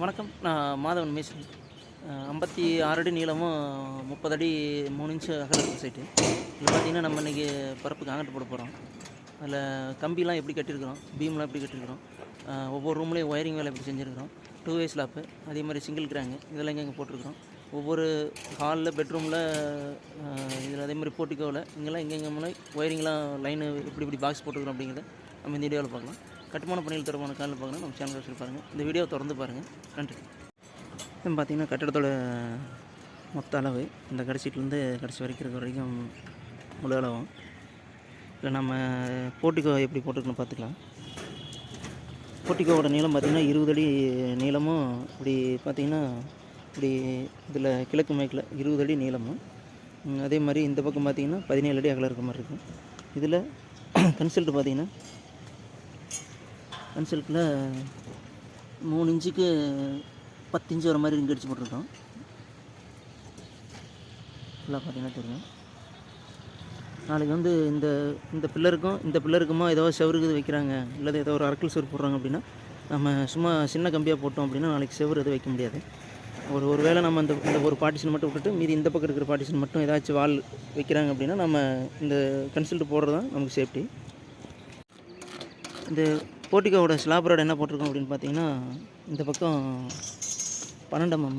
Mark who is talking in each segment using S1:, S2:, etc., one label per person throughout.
S1: வணக்கம். நான் மாதவன் மேஸ்திரி. ஐம்பத்தி ஆறு அடி நீளமும் முப்பது அடி மூணு இன்ச்சு அகல சைட்டு. இது பார்த்திங்கன்னா நம்ம இன்றைக்கி பரப்பு காங்கிரட் போட போகிறோம் அதில் கம்பிலாம் எப்படி கட்டியிருக்கிறோம்? பீம்லாம் எப்படி கட்டியிருக்கிறோம்? ஒவ்வொரு ரூம்லேயும் ஒயரிங் வேலை எப்படி செஞ்சுருக்கிறோம்? டூ வே ஸ்லாப்பு அதே மாதிரி சிங்கிள் கிராங்கு இதெல்லாம் இங்கே போட்டிருக்கிறோம்? ஒவ்வொரு ஹாலில் பெட்ரூமில் இதில் அதே மாதிரி போட்டுக்கோவில் இங்கெல்லாம் எங்கெங்கே முன்னாடி ஒயரிங்லாம் லைனு எப்படி இப்படி பாக்ஸ் போட்டுருக்குறோம் அப்படிங்கிறத நம்ம இந்த வீடியோவில் பார்க்கலாம். கட்டுமான பணியில் தொடர்பான காலில் பார்க்கணும் நம்ம சேனல் வச்சு பாருங்கள் இந்த வீடியோ தொடர்ந்து பாருங்கள் நன்றி. இது பார்த்தீங்கன்னா கட்டடத்தோட மொத்த அளவு இந்த கடைசிட்டிலேருந்து கடைசி வரைக்கும் இருக்கிற வரைக்கும் முழு அளவும். இல்லை நம்ம போட்டிக்கோ எப்படி போட்டுக்கணும் பார்த்துக்கலாம் போர்ட்டிக்கோவோட நீளம் பார்த்திங்கன்னா இருபது அடி நீளமும் இப்படி பார்த்திங்கன்னா இப்படி இதில் கிழக்கு மேற்கில் இருபது அடி நீளமும். அதே மாதிரி இந்த பக்கம் பார்த்திங்கன்னா பதினேழு அடி அகலம் இருக்க மாதிரி இருக்கும். இதில் கன்சல்ட் பார்த்திங்கன்னா கன்சல்ட்டில் மூணு இன்ச்சுக்கு பத்து இன்ச்சு வர மாதிரி ரிங் அடிச்சு போட்டிருக்கோம். ஃபுல்லாக பார்த்தீங்கன்னா தெரியும். நாளைக்கு வந்து இந்த இந்த பில்லருக்கும் இந்த பில்லருக்குமா ஏதோ செவருக்கு இது வைக்கிறாங்க. இல்லை ஏதோ ஒரு அரக்கல் செவரு போடுறாங்க அப்படின்னா நம்ம சும்மா சின்ன கம்பியாக போட்டோம் அப்படின்னா நாளைக்கு செவரு எதுவும் வைக்க முடியாது. ஒரு ஒரு வேளை நம்ம இந்த இந்த ஒரு பார்ட்டிஷன் மட்டும் விட்டுட்டு மீதி இந்த பக்கம் இருக்கிற பார்ட்டிஷன் மட்டும் ஏதாச்சும் வால் வைக்கிறாங்க அப்படின்னா நம்ம இந்த கன்சல்ட் போடுறது தான் நமக்கு சேஃப்டி இந்த போர்ட்டிகோட ஸ்லாப் ரோடு என்ன போட்டிருக்கோம் அப்படின்னு பார்த்தீங்கன்னா இந்த பக்கம் பன்னெண்டாம் எம்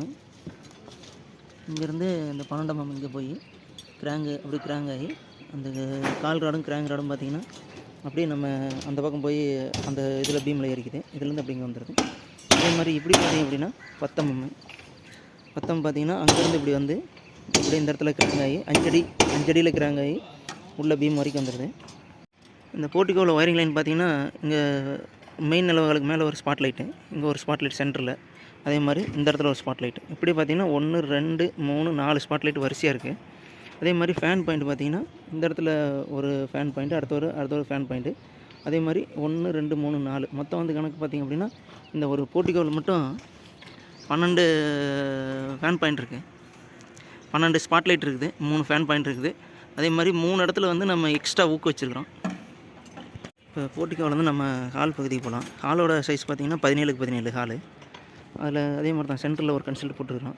S1: இங்கேருந்து இந்த பன்னெண்டாம் எம் இங்கே போய் கிராங்கு அப்படி கிராங் ஆகி அந்த கால் ராடும் கிராங்க் ராடும் பார்த்தீங்கன்னா அப்படியே நம்ம அந்த பக்கம் போய் அந்த இதில் பீமில் ஏறிக்குது. இதுலேருந்து அப்படி இங்கே வந்துடுது. அதே மாதிரி இப்படி பார்த்தீங்க அப்படின்னா பத்தம் எம் பத்தம் பார்த்தீங்கன்னா அங்கேருந்து இப்படி வந்து இப்படி இந்த இடத்துல கிராங் ஆகி அஞ்சடி அஞ்சடியில் கிராங் ஆகி உள்ள பீம் வரைக்கும் வந்துடுது. இந்த போர்ட்டிகோவில் ஒயரிங் லைன் பார்த்திங்கன்னா இங்கே மெயின் நிலவுகளுக்கு மேலே ஒரு ஸ்பாட் லைட்டு இங்கே ஒரு ஸ்பாட் லைட் சென்டரில் அதே மாதிரி இந்த இடத்துல ஒரு ஸ்பாட் லைட்டு இப்படி பார்த்தீங்கன்னா ஒன்று ரெண்டு மூணு நாலு ஸ்பாட் லைட் வரிசையாக இருக்குது அதே மாதிரி ஃபேன் பாயிண்ட் பார்த்தீங்கன்னா இந்த இடத்துல ஒரு ஃபேன் பாயிண்ட்டு அடுத்த ஒரு அடுத்த ஒரு ஃபேன் பாயிண்ட்டு அதே மாதிரி ஒன்று ரெண்டு மூணு நாலு. மொத்தம் வந்து கணக்கு பார்த்திங்க அப்படின்னா இந்த ஒரு போர்ட்டிகோவில் மட்டும் பன்னெண்டு ஃபேன் பாயிண்ட் இருக்குது பன்னெண்டு ஸ்பாட் லைட் இருக்குது. மூணு ஃபேன் பாயிண்ட் இருக்குது. அதே மாதிரி மூணு இடத்துல வந்து நம்ம எக்ஸ்ட்ரா ஊக்கு வச்சுருக்கிறோம். இப்போ போர்ட்டிக்கோவில் வந்து நம்ம ஹால் பகுதிக்கு போகலாம். ஹாலோட சைஸ் பார்த்திங்கன்னா பதினேழுக்கு பதினேழு ஹாலு அதில் அதே மாதிரி தான் சென்டரில் ஒரு கன்சல்ட் போட்டுருக்குறோம்.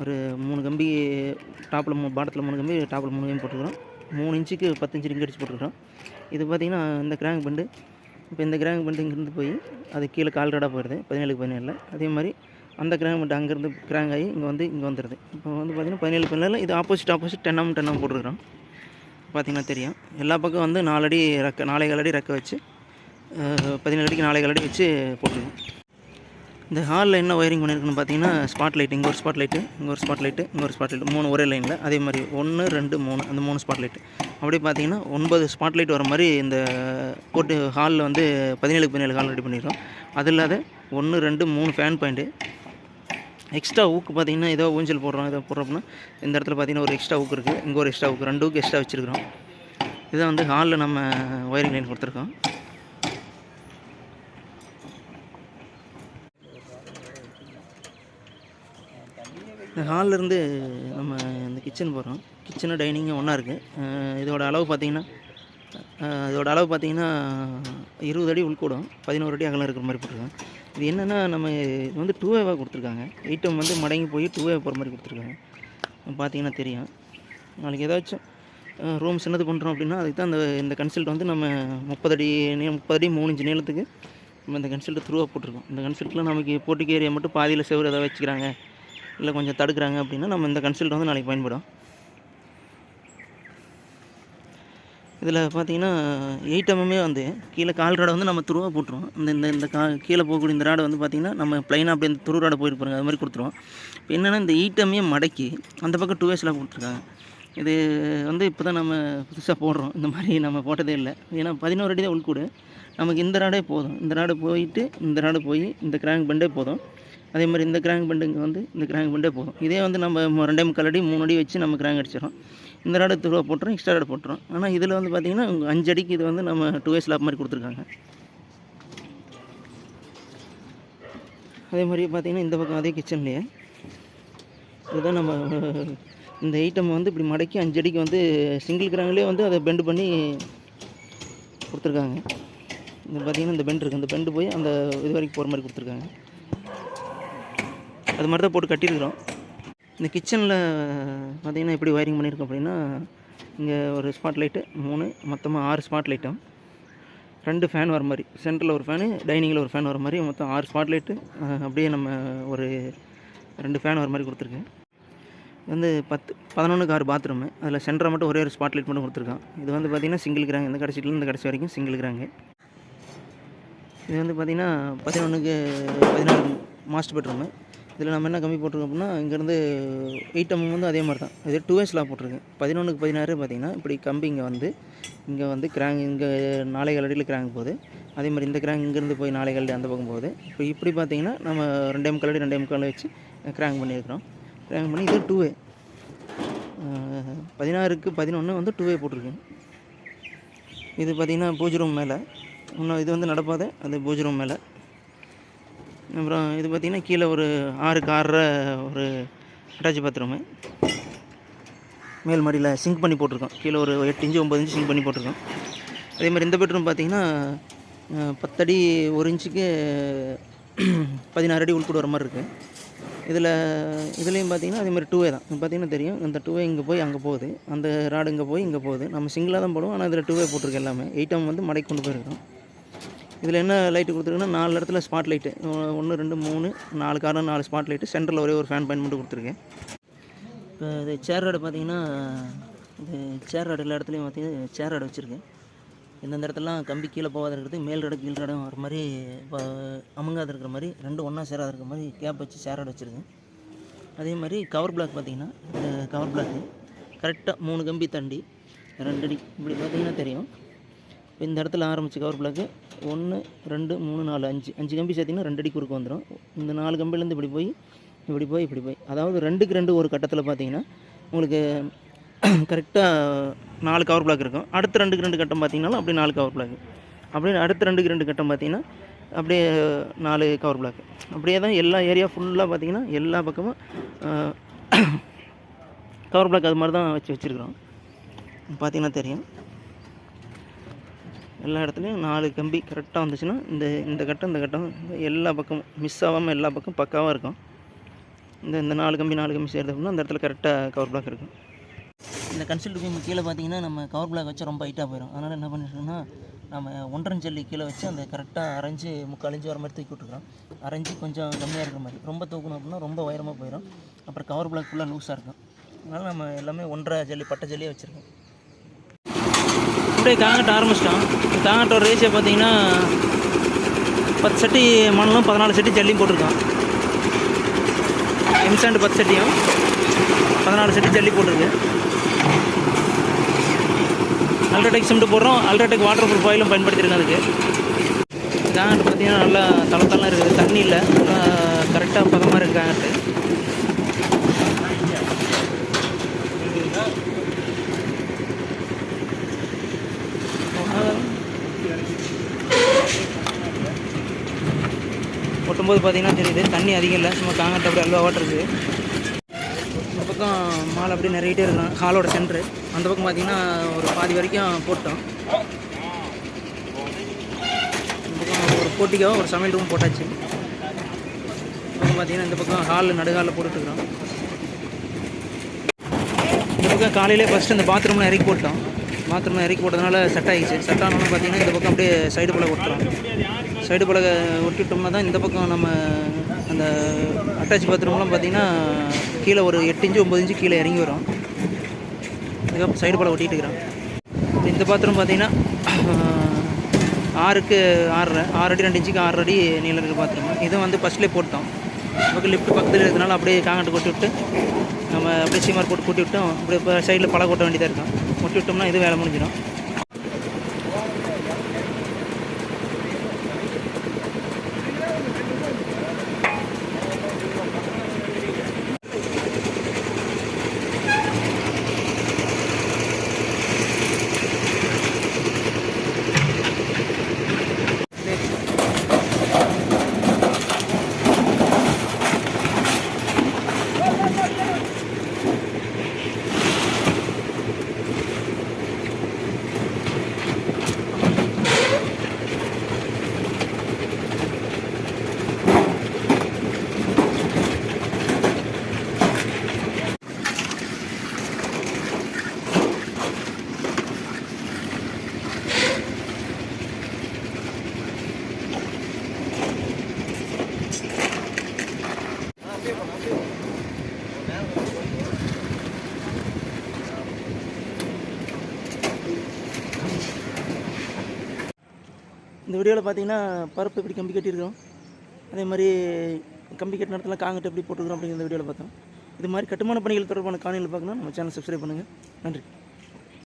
S1: ஒரு மூணு கம்பி டாப்பில் மூணு பாடத்தில் மூணு கம்பி டாப்பில் மூணு கம்பி போட்டுருக்குறோம். மூணு இன்ச்சுக்கு பத்து இன்ச்சு ரிங் அடிச்சு போட்டுருக்குறோம். இது பார்த்திங்கன்னா இந்த கிராங்க் பண்டு இப்போ இந்த கிராங்க் பண்டு இங்கேருந்து போய் அது கீழே கால்ரடாக போயிடுது பதினேழுக்கு பதினேழில். அதே மாதிரி அந்த கிராங்க் பண்டு அங்கேருந்து கிராங்க் ஆகி இங்கே வந்து இங்கே வந்துடுது இப்போ வந்து பார்த்திங்கன்னா பதினேழு பதினேழில் இது ஆப்போசிட் ஆப்போசிட் டென்னாம் டென்னாம் போட்டுருக்குறோம். பார்த்தீங்கன்னா தெரியும். எல்லா பக்கம் வந்து நாலடி ரெக்க நாலே அடி ரெக்க வச்சு பதினேழு அடிக்கு நாலே அடி வச்சு போட்டுருக்கோம். இந்த ஹாலில் என்ன ஒயரிங் பண்ணியிருக்குன்னு பார்த்தீங்கன்னா ஸ்பாட் லைட் இங்கே ஒரு ஸ்பாட் லைட்டு இங்கே ஒரு ஸ்பாட் லைட்டு இங்கே ஒரு ஸ்பாட் லைட் மூணு ஒரே லைனில் அதே மாதிரி ஒன்று ரெண்டு மூணு அந்த மூணு ஸ்பாட் லைட்டு அப்படி பார்த்தீங்கன்னா ஒன்பது ஸ்பாட் லைட் வர மாதிரி இந்த போட்டு ஹாலில் வந்து பதினேழுக்கு பதினேழு ஹால் ரெடி பண்ணிடுறோம் அது இல்லாத ஒன்று ரெண்டு மூணு ஃபேன் பாயிண்ட்டு எக்ஸ்ட்ரா ஊக்கு பார்த்தீங்கன்னா ஏதோ ஊஞ்சல் போடுறோம் ஏதோ போடுறோம் இந்த இடத்துல பார்த்தீங்கன்னா ஒரு எக்ஸ்ட்ரா ஊக்கு இருக்குது இங்கே ஒரு எக்ஸ்ட்ரா ஊக்கு ரெண்டு ஊக்கு எக்ஸ்ட்ரா வச்சுருக்கிறோம். இதை வந்து ஹாலில் நம்ம ஒயரிங் லைன் கொடுத்துருக்கோம். இந்த ஹாலிலிருந்து நம்ம இந்த கிச்சன் போகிறோம் கிச்சனு டைனிங்கும் ஒன்றா இருக்குது இதோட அளவு பார்த்தீங்கன்னா இதோட அளவு பார்த்தீங்கன்னா இருபது அடி உள்கூடும் பதினோரு அடி அகலம் இருக்கிற மாதிரி போட்டிருக்கோம். இது என்னென்னா நம்ம இது வந்து டூ வேவாக கொடுத்துருக்காங்க. ஐட்டம் வந்து மடங்கி போய் டூ வேவ் போகிற மாதிரி கொடுத்துருக்காங்க. பார்த்தீங்கன்னா தெரியும். நாளைக்கு ஏதாச்சும் ரூம் சின்னது பண்ணுறோம் அப்படின்னா அதுக்கு தான் அந்த இந்த கன்சல்ட் வந்து நம்ம முப்பது அடி நீ முப்பது அடி மூணு இன்ச்சு நீளத்துக்கு நம்ம இந்த கன்சல்ட்டு த்ரூவாக போட்டிருக்கோம். இந்த கன்சல்ட்டில் நமக்கு போட்டிக்கு ஏரியா மட்டும் பாதியில் செவ்வறு ஏதாவது வச்சுக்கிறாங்க இல்லை கொஞ்சம் தடுக்கிறாங்க அப்படின்னா நம்ம இந்த கன்சல்ட் வந்து நாளைக்கு பயன்படும். இதில் பார்த்தீங்கன்னா எயிட் எம்எம்ஏ வந்து கீழே கால் ராடை வந்து நம்ம துருவாக போட்டுருவோம். இந்த இந்த இந்த கா கீழே போகக்கூடிய இந்த ராடை வந்து பார்த்திங்கன்னா நம்ம ப்ளைனாக அப்படியே இந்த துரு ராடை போயிருப்பாங்க அது மாதிரி கொடுத்துருவோம். இப்போ என்னென்னா இந்த எயிட் எம்ஏ மடக்கி அந்த பக்கம் டூ வேஸில் கொடுத்துருக்காங்க. இது வந்து இப்போ தான் நம்ம புதுசாக போடுறோம். இந்த மாதிரி நம்ம போட்டதே இல்லை. ஏன்னா பதினோரு அடி தான் உள்கூடு. நமக்கு இந்த ராடே போதும். இந்த ராடு போயிட்டு இந்த ராடு போய் இந்த கிராங்க் பண்டே போதும். அதே மாதிரி இந்த கிராங்க் பெண்டுங்க வந்து இந்த கிராங்க் பண்டே போதும். இதே வந்து நம்ம ரெண்டே முக்கால் அடி மூணு அடி வச்சு நம்ம கிராங்க் அடிச்சிடறோம். இந்த ராடு துருவா போட்டுறோம் எக்ஸ்ட்ரா ராடு போட்டுறோம். ஆனால் இதில் வந்து பார்த்திங்கன்னா அஞ்சு அடிக்கு இது வந்து நம்ம டூ இயர்ஸ் லாப் மாதிரி கொடுத்துருக்காங்க. அதே மாதிரி பார்த்திங்கன்னா இந்த பக்கம் அதே கிச்சன்லேயே இதுதான் நம்ம இந்த ஐட்டம் வந்து இப்படி மடக்கி அஞ்சு அடிக்கு வந்து சிங்கிள் கிராங்க்லேயே வந்து அதை பெண்டு பண்ணி கொடுத்துருக்காங்க. இந்த பார்த்திங்கன்னா இந்த பெண்ட் இருக்குது இந்த பெண்டு போய் அந்த இது வரைக்கும் போகிற மாதிரி கொடுத்துருக்காங்க. அது மாதிரி தான் போட்டு கட்டியிருக்கிறோம். இந்த கிச்சனில் பார்த்தீங்கன்னா எப்படி ஒயரிங் பண்ணியிருக்கோம் அப்படின்னா இங்கே ஒரு ஸ்பாட் லைட்டு மூணு மொத்தமாக ஆறு ஸ்பாட் லைட்டும் ரெண்டு ஃபேன் வர மாதிரி. சென்டரில் ஒரு ஃபேனு டைனிங்கில் ஒரு ஃபேன் வர மாதிரி. மொத்தம் ஆறு ஸ்பாட் லைட்டு அப்படியே நம்ம ஒரு ரெண்டு ஃபேன் வர மாதிரி கொடுத்துருக்கேன். இது வந்து பத்து பதினொன்றுக்கு ஆறு பாத்ரூமு அதில் சென்டரை மட்டும் ஒரே ஒரு ஸ்பாட் லைட் மட்டும் கொடுத்துருக்கான். இது வந்து பார்த்திங்கன்னா சிங்கிள் கிராங்க இந்த கடைசியில் இந்த கடைசி வரைக்கும் சிங்கிள் கிராங்க இது வந்து பார்த்திங்கன்னா பதினொன்றுக்கு பதினாறு மாஸ்டர் பெட்ரூமு இதில் நம்ம என்ன கம்மி போட்டிருக்கோம் அப்படின்னா இங்கேருந்து எயிட் எம்எம் வந்து அதே மாதிரி தான். இது டூ எஸ்லாம் போட்டிருக்கேன் பதினொன்றுக்கு பதினாறு பார்த்திங்கன்னா இப்படி கம்பி இங்கே வந்து இங்கே வந்து கிராங் இங்கே நாளை அடியில் கிராங் போகுது. அதே மாதிரி இந்த கிராங் இங்கேருந்து போய் நாளை கல்லடி அந்த பக்கம் போகுது. இப்போ இப்படி பார்த்தீங்கன்னா நம்ம ரெண்டே முக்கால் அடி ரெண்டே முக்கால் வச்சு கிராங் பண்ணியிருக்கிறோம். கிராங் பண்ணி இது டூவே பதினாறுக்கு பதினொன்று வந்து டூவே போட்டிருக்கேன் இது பார்த்திங்கன்னா பூஜ் ரூம் மேலே. இன்னும் இது வந்து நடப்பாதை அது பூஜ் ரூம் மேலே. அப்புறம் இது பார்த்திங்கன்னா கீழே ஒரு ஆறுக்கு ஆறரை ஒரு அட்டாச் பாத்ரூமு மேல் மாடியில் சிங்க் பண்ணி போட்டிருக்கோம். கீழே ஒரு எட்டு இன்ச்சு ஒம்பது இன்ச்சு சிங்க் பண்ணி போட்டிருக்கோம். அதே மாதிரி இந்த பெட்ரூம் பார்த்தீங்கன்னா பத்தடி ஒரு இன்ச்சுக்கு பதினாறு அடி உள்கூட வர மாதிரி இருக்குது இதில் இதுலேயும் பார்த்தீங்கன்னா அதே மாதிரி டூவே தான். பார்த்தீங்கன்னா தெரியும். இந்த டூவே இங்கே போய் அங்கே போகுது. அந்த ராடு இங்கே போய் இங்கே போகுது. நம்ம சிங்கிளாக தான் போடுவோம். ஆனால் இதில் டூவே போட்டிருக்கு எல்லாமே. எயிட்டம் வந்து மடக்கி கொண்டு போயிருக்கோம். இதில் என்ன லைட்டு கொடுத்துருக்குன்னா நாலு இடத்துல ஸ்பாட் லைட்டு ஒன்று ரெண்டு மூணு நாலு காரணம் நாலு ஸ்பாட் லைட்டு சென்டரில் ஒரே ஒரு ஃபேன் பாயிண்ட் மட்டும் கொடுத்துருக்கேன். இப்போ இது சேர் ராடு பார்த்தீங்கன்னா இது சேர் ராடு எல்லா இடத்துலையும் பார்த்தீங்கன்னா சேர் ராடு வச்சுருக்கேன். இந்தந்த இடத்துலலாம் கம்பி கீழே போகாத இருக்கிறது மேல் ராடு கீழ் ராடும் வர மாதிரி இப்போ அமுங்காத இருக்கிற மாதிரி ரெண்டும் ஒன்றா சேராத இருக்கிற மாதிரி கேப் வச்சு சேர் ராடு வச்சுருக்கேன். அதே மாதிரி கவர் பிளாக் பார்த்தீங்கன்னா இந்த கவர் பிளாக்கு கரெக்டாக மூணு கம்பி தண்டி ரெண்டு அடி இப்படி பார்த்தீங்கன்னா தெரியும். இப்போ இந்த இடத்துல ஆரம்பிச்சு கவர் பிளாக்கு ஒன்று ரெண்டு மூணு நாலு அஞ்சு. அஞ்சு கம்பி சேர்த்திங்கன்னா ரெண்டு அடி குறுக்கு வந்துடும் இந்த நாலு கம்பிலேருந்து இப்படி போய் இப்படி போய் இப்படி போய். அதாவது ரெண்டுக்கு ரெண்டு ஒரு கட்டத்தில் பார்த்தீங்கன்னா உங்களுக்கு கரெக்டாக நாலு கவர் பிளாக் இருக்கும். அடுத்த ரெண்டுக்கு ரெண்டு கட்டம் பார்த்தீங்கன்னா அப்படியே நாலு கவர் பிளாக் அப்படியே அடுத்த ரெண்டுக்கு ரெண்டு கட்டம் பார்த்தீங்கன்னா அப்படியே நாலு கவர் பிளாக் அப்படியே தான் எல்லா ஏரியா ஃபுல்லாக பார்த்தீங்கன்னா எல்லா பக்கமும் கவர் பிளாக் அது மாதிரி தான் வச்சு வச்சுருக்குறோம். பார்த்தீங்கன்னா தெரியும். எல்லா இடத்துலையும் நாலு கம்பி கரெக்டாக வந்துச்சுன்னா இந்த இந்த கட்டம் இந்த கட்டம் இந்த எல்லா பக்கமும் மிஸ் ஆகாமல் எல்லா பக்கம் பக்காவாக இருக்கும். இந்த இந்த நாலு கம்பி நாலு கம்பி சேர்த்து அப்படின்னா அந்த இடத்துல கரெக்டாக கவர் பிளாக் இருக்கும். இந்த கன்சல்ட் ரூம் கீழே பார்த்தீங்கன்னா நம்ம கவர் பிளாக் வச்சு ரொம்ப ஹைட்டாக போயிடும் அதனால் என்ன பண்ணிட்டுருக்கோம்னா நம்ம ஒன்றரை ஜல்லி கீழே வச்சு அந்த கரெக்டாக அரைஞ்சு முக்கால் இன்ச்சு வர மாதிரி தூக்கி விட்டுருக்கோம். அரைஞ்சு கொஞ்சம் கம்மியாக இருக்கிற மாதிரி. ரொம்ப தூக்கணும் அப்படின்னா ரொம்ப உயரமாக போயிடும் அப்புறம் கவர் பிளாக் ஃபுல்லாக லூஸாக இருக்கும். அதனால் நம்ம எல்லாமே ஒன்றரை ஜல்லி பட்டை ஜல்லியே வச்சுருக்கோம். அப்படியே காங்கட்ட ஆரம்பிச்சிட்டோம். காங்கட்டோட ரேஷியோ பார்த்தீங்கன்னா பத்து சட்டி மணலும் பதினாலு சட்டி ஜல்லியும் போட்டிருக்கோம். எம்சாண்டு பத்து சட்டியும் பதினாலு சட்டி ஜல்லி போட்டிருக்கு. அல்ட்ராடெக் சிமெண்ட் போடுறோம். அல்ட்ராடெக் வாட்டர் ப்ரூஃப் ஆயிலும் பயன்படுத்தியிருக்கோம் அதுக்கு. காங்கட்டு பார்த்தீங்கன்னா நல்லா தளத்தெல்லாம் இருக்குது. தண்ணி இல்லை. நல்லா கரெக்டாக பதமாக இருக்குது காங்கட்டு ஒட்டும்போது பார்த்தீங்கன்னா தெரியுது தண்ணி அதிகம் இல்லை சும்மா காங்கத்தை அப்படியே அல்வா வாட்டர் இருக்குது இந்த பக்கம் மாலை அப்படியே நிறையிட்டே இருக்கலாம் ஹாலோட சென்ட்ரு அந்த பக்கம் பார்த்தீங்கன்னா ஒரு பாதி வரைக்கும் போட்டோம். இந்த பக்கம் ஒரு போட்டிக்கோ ஒரு சமையல் ரூம் போட்டாச்சு. இந்த பக்கம் பார்த்தீங்கன்னா இந்த பக்கம் ஹாலில் நடுகாலில் போட்டுட்ருக்குறோம். இந்த பக்கம் காலையிலே ஃபஸ்ட்டு இந்த பாத்ரூமில் இறக்கி போட்டோம். பாத்ரூமில் இறக்கி போட்டதுனால செட் ஆகிடுச்சு செட் ஆனோன்னு பார்த்தீங்கன்னா இந்த பக்கம் அப்படியே சைடு போல் ஒட்டுறோம் சைடு பலகை ஒட்டிட்டோம்னா தான் இந்த பக்கம் நம்ம அந்த அட்டாச் பாத்ரூம்லாம் பார்த்தீங்கன்னா கீழே ஒரு எட்டு இன்ச்சு ஒம்பது இன்ச்சு கீழே இறங்கி வரும். அதுக்கப்புறம் சைடு பலகை ஒட்டிகிட்டு இருக்கிறோம். இந்த பாத்ரூம் பார்த்தீங்கன்னா ஆறுக்கு ஆறரை ஆறு அடி ரெண்டு இன்ச்சுக்கு ஆறு அடி நீளம் இருக்கிற பாத்ரூம் இதுவும் வந்து ஃபஸ்ட்லேயே போட்டோம். நமக்கு லிஃப்ட் பக்கத்தில் இருக்கிறதுனால அப்படியே காங்கட்டு கொட்டி விட்டு நம்ம அப்படியே சீமார் போட்டு கூட்டி விட்டோம். அப்படியே சைடில் பழக கொட்ட வேண்டியதாக இருக்கும். கொட்டி விட்டோம்னா இது வேலை முடிஞ்சிடும். இந்த வீடியோவில் பார்த்தீங்கன்னா பருப்பு எப்படி கம்பி கட்டியிருக்கிறோம் அதே மாதிரி கம்பி கட்டின இடத்துல காங்கிட்டு எப்படி போட்டுருக்கிறோம் அப்படிங்கிற இந்த வீடியோவில் பார்த்தோம். இது மாதிரி கட்டுமான பணிகள் தொடர்பான காணொலிகள் பார்க்கணும் நம்ம சேனல் சப்ஸ்கிரைப் பண்ணுங்கள் நன்றி.